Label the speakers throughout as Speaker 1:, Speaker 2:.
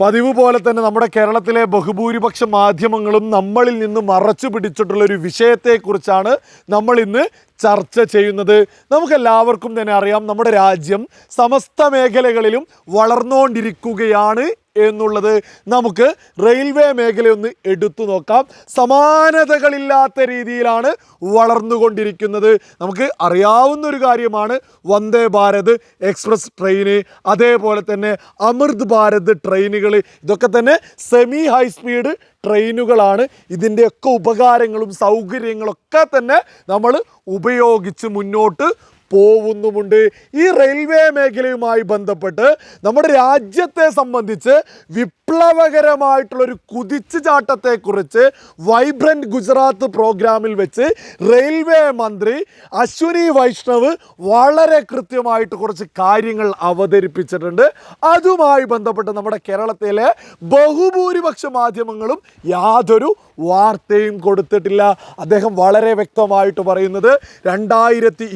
Speaker 1: പതിവ് പോലെ തന്നെ നമ്മുടെ കേരളത്തിലെ ബഹുഭൂരിപക്ഷ മാധ്യമങ്ങളും നമ്മളിൽ നിന്ന് മറച്ചു പിടിച്ചിട്ടുള്ള ഒരു വിഷയത്തെക്കുറിച്ചാണ് നമ്മൾ ഇന്ന് ചർച്ച ചെയ്യുന്നത്. നമുക്കെല്ലാവർക്കും തന്നെ അറിയാം നമ്മുടെ രാജ്യം സമസ്ത മേഖലകളിലും വളർന്നുകൊണ്ടിരിക്കുകയാണ് എന്നുള്ളത് നമുക്ക് റെയിൽവേ മേഖലയൊന്ന് എടുത്തു നോക്കാം. സമാനതകളില്ലാത്ത രീതിയിലാണ് വളർന്നുകൊണ്ടിരിക്കുന്നത്. നമുക്ക് അറിയാവുന്ന ഒരു കാര്യമാണ് വന്ദേ ഭാരത് എക്സ്പ്രസ് ട്രെയിന് അതേപോലെ തന്നെ അമൃത് ഭാരത് ട്രെയിനുകൾ ഇതൊക്കെ തന്നെ സെമി ഹൈ സ്പീഡ് ട്രെയിനുകളാണ്. ഇതിന്റെയൊക്കെ ഉപകാരങ്ങളും സൗകര്യങ്ങളൊക്കെ തന്നെ നമ്മൾ ഉപയോഗിച്ച് മുന്നോട്ട് പോവുന്നുമുണ്ട്. ഈ റെയിൽവേ മേഖലയുമായി ബന്ധപ്പെട്ട് നമ്മുടെ രാജ്യത്തെ സംബന്ധിച്ച് വിപ്ലവകരമായിട്ടുള്ളൊരു കുതിച്ചുചാട്ടത്തെക്കുറിച്ച് വൈബ്രന്റ് ഗുജറാത്ത് പ്രോഗ്രാമിൽ വെച്ച് റെയിൽവേ മന്ത്രി അശ്വിനി വൈഷ്ണവ് വളരെ കൃത്യമായിട്ട് കുറച്ച് കാര്യങ്ങൾ അവതരിപ്പിച്ചിട്ടുണ്ട്. അതുമായി ബന്ധപ്പെട്ട് നമ്മുടെ കേരളത്തിലെ ബഹുഭൂരിപക്ഷ മാധ്യമങ്ങളും യാതൊരു വാർത്തയും കൊടുത്തിട്ടില്ല. അദ്ദേഹം വളരെ വ്യക്തമായിട്ട് പറയുന്നത് രണ്ടായിരത്തി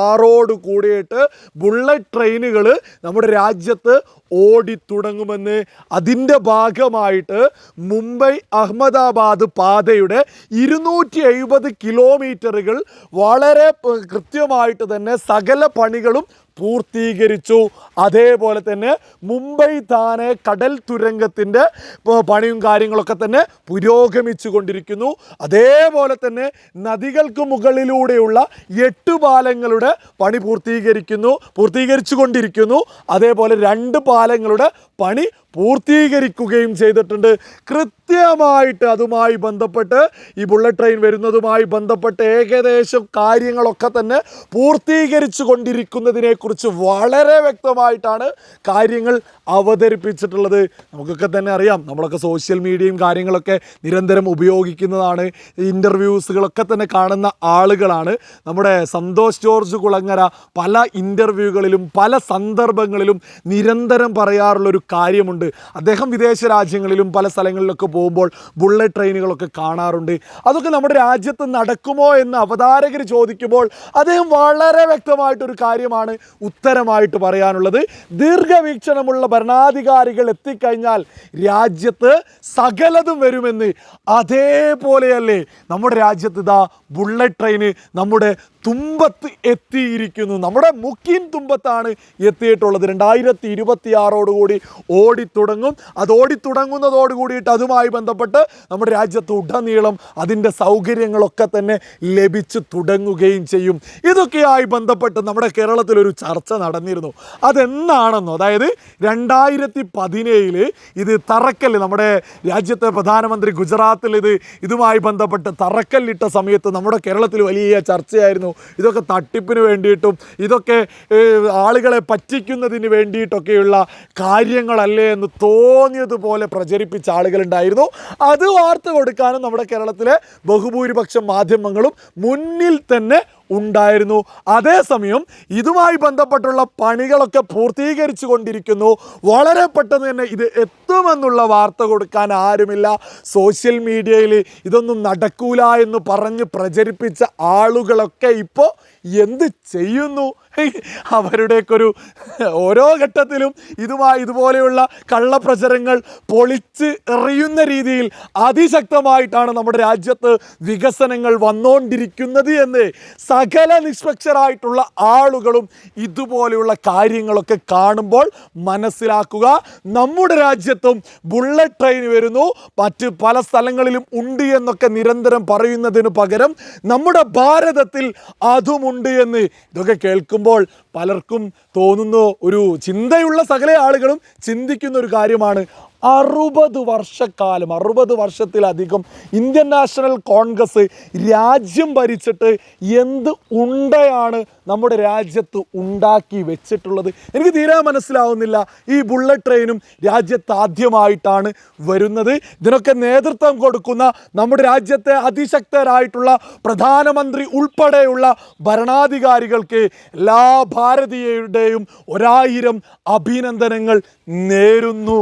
Speaker 1: ആറോട് കൂടിയിട്ട് ബുള്ളറ്റ് ട്രെയിനുകൾ നമ്മുടെ രാജ്യത്ത് ഓടിത്തുടങ്ങുമെന്ന് അതിന്റെ ഭാഗമായിട്ട് മുംബൈ അഹമ്മദാബാദ് പാതയുടെ ഇരുന്നൂറ്റി എഴുപത് കിലോമീറ്ററുകൾ വളരെ കൃത്യമായിട്ട് തന്നെ സകല പണികളും പൂർത്തീകരിച്ചു. അതേപോലെ തന്നെ മുംബൈ താനെ കടൽ തുരങ്കത്തിന്റെ പണിയും കാര്യങ്ങളൊക്കെ തന്നെ പുരോഗമിച്ചു കൊണ്ടിരിക്കുന്നു അതേപോലെ തന്നെ നദികൾക്ക് മുകളിലൂടെയുള്ള എട്ട് പാലങ്ങളുടെ പണി പൂർത്തീകരിക്കുന്നു പൂർത്തീകരിച്ചു കൊണ്ടിരിക്കുന്നു അതേപോലെ രണ്ട് പാലങ്ങളുടെ പണി പൂർത്തീകരിക്കുകയും ചെയ്തിട്ടുണ്ട്. കൃത്യമായിട്ട് അതുമായി ബന്ധപ്പെട്ട് ഈ ബുള്ളറ്റ് ട്രെയിൻ വരുന്നതുമായി ബന്ധപ്പെട്ട് ഏകദേശം കാര്യങ്ങളൊക്കെ തന്നെ പൂർത്തീകരിച്ചു കൊണ്ടിരിക്കുന്നതിനെക്കുറിച്ച് വളരെ വ്യക്തമായിട്ടാണ് കാര്യങ്ങൾ അവതരിപ്പിച്ചിട്ടുള്ളത്. നമുക്കൊക്കെ തന്നെ അറിയാം. നമ്മളൊക്കെ സോഷ്യൽ മീഡിയയും കാര്യങ്ങളൊക്കെ നിരന്തരം ഉപയോഗിക്കുന്നതാണ്. ഇന്റർവ്യൂസുകളൊക്കെ തന്നെ കാണുന്ന ആളുകളാണ്. നമ്മുടെ സന്തോഷ് ജോർജ് കുളങ്ങര പല ഇന്റർവ്യൂകളിലും പല സന്ദർഭങ്ങളിലും നിരന്തരം പറയാറുള്ളൊരു കാര്യമുണ്ട്. അദ്ദേഹം വിദേശ രാജ്യങ്ങളിലും പല സ്ഥലങ്ങളിലൊക്കെ പോകുമ്പോൾ ബുള്ളറ്റ് ട്രെയിനുകളൊക്കെ കാണാറുണ്ട്. അതൊക്കെ നമ്മുടെ രാജ്യത്ത് നടക്കുമോ എന്ന് അവതാരകർ ചോദിക്കുമ്പോൾ അദ്ദേഹം വളരെ വ്യക്തമായിട്ടൊരു കാര്യമാണ് ഉത്തരമായിട്ട് പറയാനുള്ളത്. ദീർഘവീക്ഷണമുള്ള ഭരണാധികാരികൾ എത്തിക്കഴിഞ്ഞാൽ രാജ്യത്ത് സകലതും വരുമെന്ന് അതേപോലെയല്ലേ നമ്മുടെ രാജ്യത്ത് ഇതാ ബുള്ളറ്റ് ട്രെയിന് നമ്മുടെ തുമ്പത്ത് എത്തിയിരിക്കുന്നു. നമ്മുടെ മുക്കിൻ തുമ്പത്താണ് എത്തിയിട്ടുള്ളത്. രണ്ടായിരത്തി ഇരുപത്തി ആറോടുകൂടി ഓടിത്തുടങ്ങും. അത് ഓടിത്തുടങ്ങുന്നതോട് കൂടിയിട്ട് അതുമായി ബന്ധപ്പെട്ട് നമ്മുടെ രാജ്യത്ത് ഉടനീളം അതിന്റെ സൗകര്യങ്ങളൊക്കെ തന്നെ ലഭിച്ചു തുടങ്ങുകയും ചെയ്യും. ഇതൊക്കെയായി ബന്ധപ്പെട്ട് നമ്മുടെ കേരളത്തിലൊരു ചർച്ച നടന്നിരുന്നു. അതെന്നാണെന്നോ അതായത് രണ്ടായിരത്തി പതിനേഴിൽ ഇത് തറക്കല്ല് നമ്മുടെ രാജ്യത്തെ പ്രധാനമന്ത്രി ഗുജറാത്തിൽ ഇത് ഇതുമായി ബന്ധപ്പെട്ട് തറക്കല്ലിട്ട സമയത്ത് നമ്മുടെ കേരളത്തിൽ വലിയ ചർച്ചയായിരുന്നു. ഇതൊക്കെ തട്ടിപ്പിന് വേണ്ടിയിട്ടും ഇതൊക്കെ ആളുകളെ പറ്റിക്കുന്നതിന് വേണ്ടിയിട്ടൊക്കെയുള്ള കാര്യങ്ങളല്ലേ എന്ന് തോന്നിയതുപോലെ പ്രചരിപ്പിച്ച ആളുകളുണ്ടായിരുന്നു. അത് വാർത്ത കൊടുക്കാനും നമ്മുടെ കേരളത്തിലെ ബഹുഭൂരിപക്ഷം മാധ്യമങ്ങളും മുന്നിൽ തന്നെ ഉണ്ടായിരുന്നു. അതേസമയം ഇതുമായി ബന്ധപ്പെട്ടുള്ള പണികളൊക്കെ പൂർത്തീകരിച്ചു കൊണ്ടിരിക്കുന്നു. വളരെ പെട്ടെന്ന് തന്നെ ഇത് എത്തുമെന്നുള്ള വാർത്ത കൊടുക്കാൻ ആരുമില്ല. സോഷ്യൽ മീഡിയയിൽ ഇതൊന്നും നടക്കൂല എന്ന് പറഞ്ഞ് പ്രചരിപ്പിച്ച ആളുകളൊക്കെ ഇപ്പോൾ എന്ത് ചെയ്യുന്നു? അവരുടെയൊക്കെ ഒരു ഓരോ ഘട്ടത്തിലും ഇതുമായി ഇതുപോലെയുള്ള കള്ളപ്രചരങ്ങൾ പൊളിച്ച് എറിയുന്ന രീതിയിൽ അതിശക്തമായിട്ടാണ് നമ്മുടെ രാജ്യത്ത് വികസനങ്ങൾ വന്നുകൊണ്ടിരിക്കുന്നത് എന്ന് സകല നിഷ്പക്ഷരായിട്ടുള്ള ആളുകളും ഇതുപോലെയുള്ള കാര്യങ്ങളൊക്കെ കാണുമ്പോൾ മനസ്സിലാക്കുക. നമ്മുടെ രാജ്യത്തും ബുള്ളറ്റ് ട്രെയിൻ വരുന്നു. മറ്റ് പല സ്ഥലങ്ങളിലും ഉണ്ട് എന്നൊക്കെ നിരന്തരം പറയുന്നതിന് പകരം നമ്മുടെ ഭാരതത്തിൽ അതുമുണ്ട് എന്ന് ഇതൊക്കെ കേൾക്കുമ്പോൾ പലർക്കും തോന്നുന്ന ഒരു ചിന്തയുള്ള സകല ആളുകളും ചിന്തിക്കുന്ന ഒരു കാര്യമാണ് അറുപത് വർഷക്കാലം അറുപത് വർഷത്തിലധികം ഇന്ത്യൻ നാഷണൽ കോൺഗ്രസ് രാജ്യം ഭരിച്ചിട്ട് എന്ത് ഉണ്ടയാണ് നമ്മുടെ രാജ്യത്ത് ഉണ്ടാക്കി വെച്ചിട്ടുള്ളത്? എനിക്ക് തീരെ മനസ്സിലാവുന്നില്ല ഈ ബുള്ളറ്റ് ട്രെയിനും രാജ്യത്ത് ആദ്യമായിട്ടാണ് വരുന്നത്. ഇതിനൊക്കെ നേതൃത്വം കൊടുക്കുന്ന നമ്മുടെ രാജ്യത്തെ അതിശക്തരായിട്ടുള്ള പ്രധാനമന്ത്രി ഉൾപ്പെടെയുള്ള ഭരണാധികാരികൾക്ക് എല്ലാ ഭാരതീയരുടെയും ഒരായിരം അഭിനന്ദനങ്ങൾ നേരുന്നു.